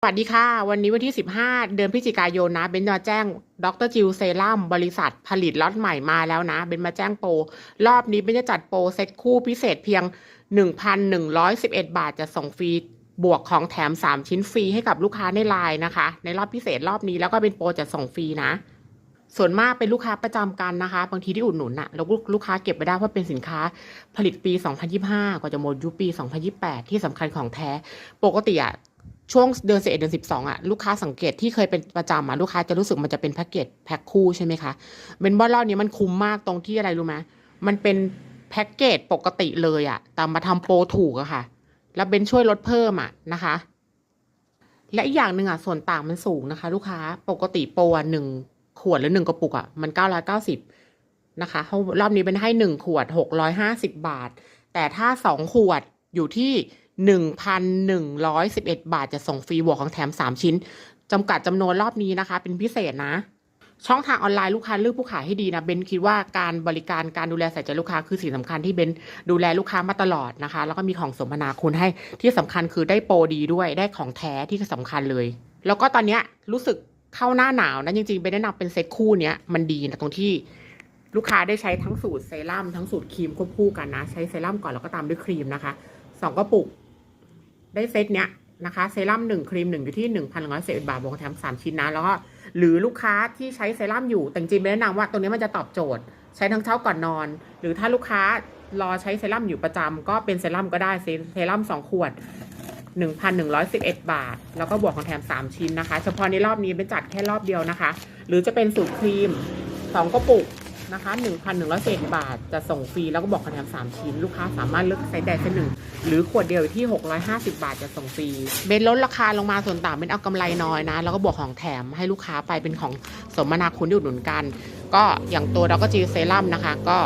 สวัสดีค่ะ วันนี้วันที่ 15 เดือนพฤศจิกายนนะเบนมาแจ้งดรจิวเซรั่มบริษัทผลิตล็อตใหม่มาแล้วนะเบนมาแจ้งโปร รอบนี้เบนจะจัดโปรเซ็ตคู่พิเศษเพียง 1,111 บาทจะส่งฟรีบวกของแถม 3 ชิ้นฟรีให้กับลูกค้าในไลน์นะคะ ในรอบพิเศษรอบนี้แล้วก็เป็นโปรจะส่งฟรีนะ ส่วนมากเป็นลูกค้าประจำกันนะคะ บางทีที่อุดหนุนอะแล้วลูกค้าเก็บไปได้เพราะเป็นสินค้าผลิตปี 2025กว่าจะหมดยุคปี 2028 ที่สำคัญของแท้ ปกติอะ ช่วงเดือน11เอ็ดเดือน12องอะลูกค้าสังเกตที่เคยเป็นประจำอะลูกค้าจะรู้สึกมันจะเป็นแพ็กเกจแพ็คคู่ใช่ไหมคะเป็นบอลรอบนี้มันคุ้มมากตรงที่อะไรรู้ไหมมันเป็นแพ็กเกจปกติเลยอะแต่มาทำโปรถูกอะค่ะ แล้วเบนช่วยลดเพิ่มอะนะคะ และอีกอย่างหนึ่งอะส่วนต่างมันสูงนะคะ ลูกค้าปกติโปรหนึ่งขวดหรือหนึ่งกระปุกอะมันเก้าร้อยเก้าสิบนะคะเขารอบนี้เป็นให้หนึ่งขวดหกร้อยห้าสิบบาท แต่ถ้าสองขวดอยู่ที่ หนึ่งพันหนึ่งร้อยสิบเอ็ดบาทจะส่งฟรีบวกของแถมสามชิ้นจำกัดจำนวนรอบนี้นะคะ เป็นพิเศษนะ ช่องทางออนไลน์ลูกค้าเลือกผู้ขายให้ดีนะเบนคิดว่าการบริการการดูแลใส่ใจลูกค้าคือสิ่งสำคัญที่เบนดูแลลูกค้ามาตลอดนะคะ แล้วก็มีของสมนาคุณให้ที่สำคัญคือได้โปรดีด้วยได้ของแท้ที่สำคัญเลย แล้วก็ตอนนี้รู้สึกเข้าหน้าหนาวนะจริงๆเบนแนะนำเป็นเซ็ตคู่เนี้ยมันดีนะตรงที่ลูกค้าได้ใช้ทั้งสูตรเซรั่มทั้งสูตรครีมควบคู่กันนะ ใช้เซรั่มก่อนแล้วก็ตามด้วยครีมนะคะสองกระปุก ได้เซตเนี้ยนะคะเซรั่มหนึ่งครีมหนึ่งอยู่ที่หนึ่งพันร้อยสิบบาทบวกแถมสามชิ้นนะแล้วก็หรือลูกค้าที่ใช้เซรั่มอยู่แต่จริงไม่แนะนำว่าตัวนี้มันจะตอบโจทย์ ใช้ทั้งเช้าก่อนนอน หรือถ้าลูกค้ารอใช้เซรั่มอยู่ประจำก็เป็นเซรั่มก็ได้เซรั่มสองขวด1,111บาท แล้วก็บวกของแถม3ชิ้นนะคะ เฉพาะในรอบนี้เป็นจัดแค่รอบเดียวนะคะ หรือจะเป็นสูตรครีม2กระปุก นะคะ 1,110 บาท จะส่งฟรี แล้วก็บอกคะแถม3ชิ้น ลูกค้าสามารถเลือกไซส์ใดไซส์หนึ่ง หรือขวดเดียวที่ 650 บาท จะส่งฟรี เบนลดราคาลงมาส่วนต่างเป็นเอากำไรน้อยนะ แล้วก็บวกของแถมให้ลูกค้าไปเป็นของสมนาคุณที่อุดหนุนกัน ก็อย่างตัวเราก็จีเซรั่มนะคะ ก็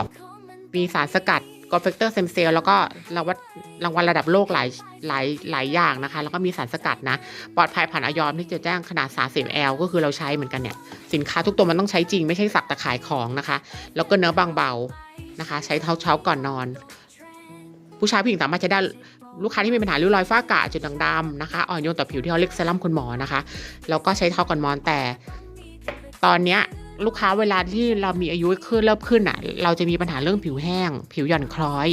มีสารสกัด กอเฟกเตอร์เซมเซลแล้วก็รางวัลรางวัลระดับโลกหลายหลายหลายอย่างนะคะ แล้วก็มีสารสกัดนะ ปลอดภัยผ่านออยอมที่จะแจ้งขนาด 30 L ก็คือเราใช้เหมือนกันเนี่ย สินค้าทุกตัวมันต้องใช้จริงไม่ใช่สักแต่ขายของนะคะ แล้วก็เนื้อบางเบานะคะ ใช้เท้าเช้าก่อนนอน ผู้ชายผู้หญิงสามารถใช้ได้ลูกค้าที่มีปัญหาริ้วรอยฝ้ากระจุดด่างดำนะคะอ่อนโยนต่อผิวที่เขาเรียกเซรั่มคุณหมอนะคะ แล้วก็ใช้เท้าก่อนนอนแต่ ตอนเนี้ย ลูกค้าเวลาที่เรามีอายุขึ้นเริ่มขึ้นอะ เราจะมีปัญหาเรื่องผิวแห้ง ผิวหย่อนคล้อย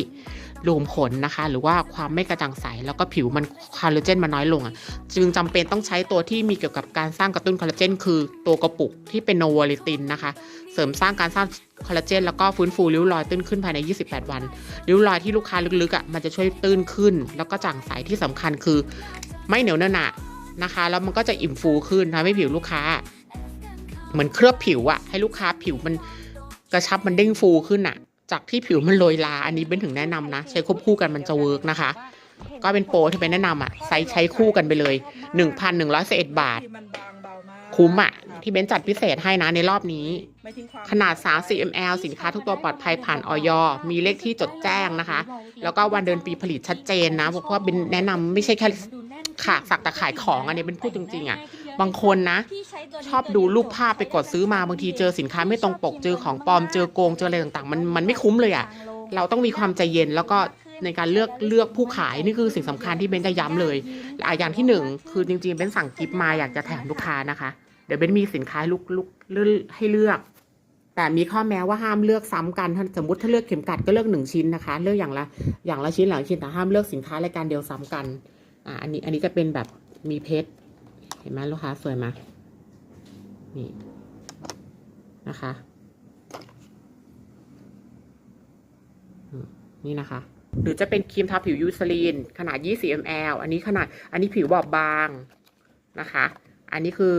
รูมขนนะคะ หรือว่าความไม่กระจ่างใส แล้วก็ผิวมันคอลลาเจนมันน้อยลงอะจึงจำเป็นต้องใช้ตัวที่มีเกี่ยวกับการสร้างกระตุ้นคอลลาเจนคือตัวกระปุกที่เป็นโนวอลิตินนะคะ เสริมสร้างการสร้างคอลลาเจนแล้วก็ฟื้นฟูริ้วรอยตื้นขึ้นภายใน 28 วัน ริ้วรอยที่ลูกค้าลึกๆอะมันจะช่วยตื้นขึ้น แล้วก็จ่างใสที่สำคัญคือ ไม่เหนียวเนอะหนะนะคะ แล้วมันก็จะอิ่มฟูขึ้นทำให้ผิวลูกค้า เหมือนเคลือบผิวอะให้ลูกค้าผิวมันกระชับมันเด้งฟูขึ้นอะจากที่ผิวมันโรยลา อันนี้เป็นถึงแนะนำนะ ใช้ควบคู่กันมันจะเวิร์กนะคะ ก็เป็นโปรที่เป็นแนะนำอะใช้ใช้คู่กันไปเลย 1,111 บาทที่มันบางเบามากคุ้มอะที่เบนจัดพิเศษให้นะในรอบนี้ ขนาด 30 ml สินค้าทุกตัวปลอดภัยผ่านออยมีเลขที่จดแจ้งนะคะ แล้วก็วันเดือนปีผลิตชัดเจนนะเพราะว่าเป็นแนะนำไม่ใช่แค่ค่ะสักแต่ขายของอันนี้เป็นพูดจริงๆอะ บางคนนะ ชอบดูรูปภาพไปกดซื้อมาบางทีเจอสินค้าไม่ตรงปกเจอของปลอมเจอโกงเจออะไรต่างๆ มันมันไม่คุ้มเลยอะ่ะเราต้องมีความใจเย็นแล้วก็ในการเลือกเลือกผู้ขายนี่คือสิ่งสำคัญที่เบนจะย้ำเลยอะอย่างที่หนึ่งคือจริงๆเบนสั่งกิฟต์มาอยากจะแถมลูกค้านะคะ เดี๋ยวเบนมีสินค้าให้ลูกลูกเลือกให้เลือก แต่มีข้อแม้ว่าห้ามเลือกซ้ำกันถ้าสมมติถ้าเลือกเข็มกัดก็เลือกหนึ่งชิ้นนะคะ เลือกอย่างละอย่างละชิ้นหลังชิ้นแต่ห้ามเลือกสินค้ารายการเดียวซ้ำกันอ่าอันนี้อันนี้จะเป็นแบบมีเพชรเห็นไหมลูกค้าสวยไหมนี่นะคะ นี่นะคะ หรือจะเป็นครีมทาผิวยูซลีน ขนาด 20 ml อันนี้ขนาด อันนี้ผิวบอบบางนะคะ อันนี้คือ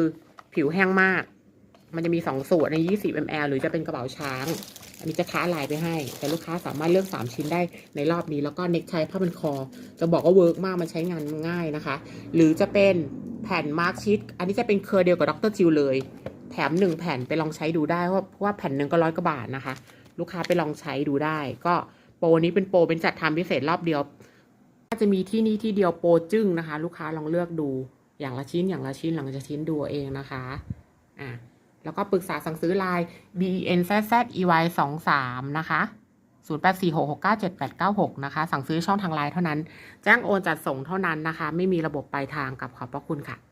ผิวแห้งมาก มันจะมี2สูตรอัน20 ml หรือจะเป็นกระเป๋าช้าง อันนี้จะค้าลายไปให้ แต่ลูกค้าสามารถเลือก 3 ชิ้นได้ในรอบนี้ แล้วก็เน็กไทผ้าพันคอ จะบอกว่าเวิร์กมาก มันใช้งานง่ายนะคะ หรือจะเป็น แผ่นมาร์กชีตอันนี้จะเป็นเคอร์เดียวกับดรจิวเลย แถมหนึ่งแผ่นไปลองใช้ดูได้เพราะว่าแผ่นหนึ่งก็ร้อยกว่าบาทนะคะ ลูกค้าไปลองใช้ดูได้ ก็โปรนี้เป็นโปรเป็นจัดทำพิเศษรอบเดียวน่าจะมีที่นี่ที่เดียวโปรจึ้งนะคะ ลูกค้าลองเลือกดูอย่างละชิ้นอย่างละชิ้นหลังจากชิ้นดูเอาเองนะคะอะแล้วก็ปรึกษาสั่งซื้อไลน์ b e n z z e y 2 3นะคะ 0 8 4 6 6 9 7 8 9 6 นะคะ สั่งซื้อช่องทางไลน์เท่านั้น แจ้งโอนจัดส่งเท่านั้นนะคะ ไม่มีระบบปลายทางกับขอบพระคุณค่ะ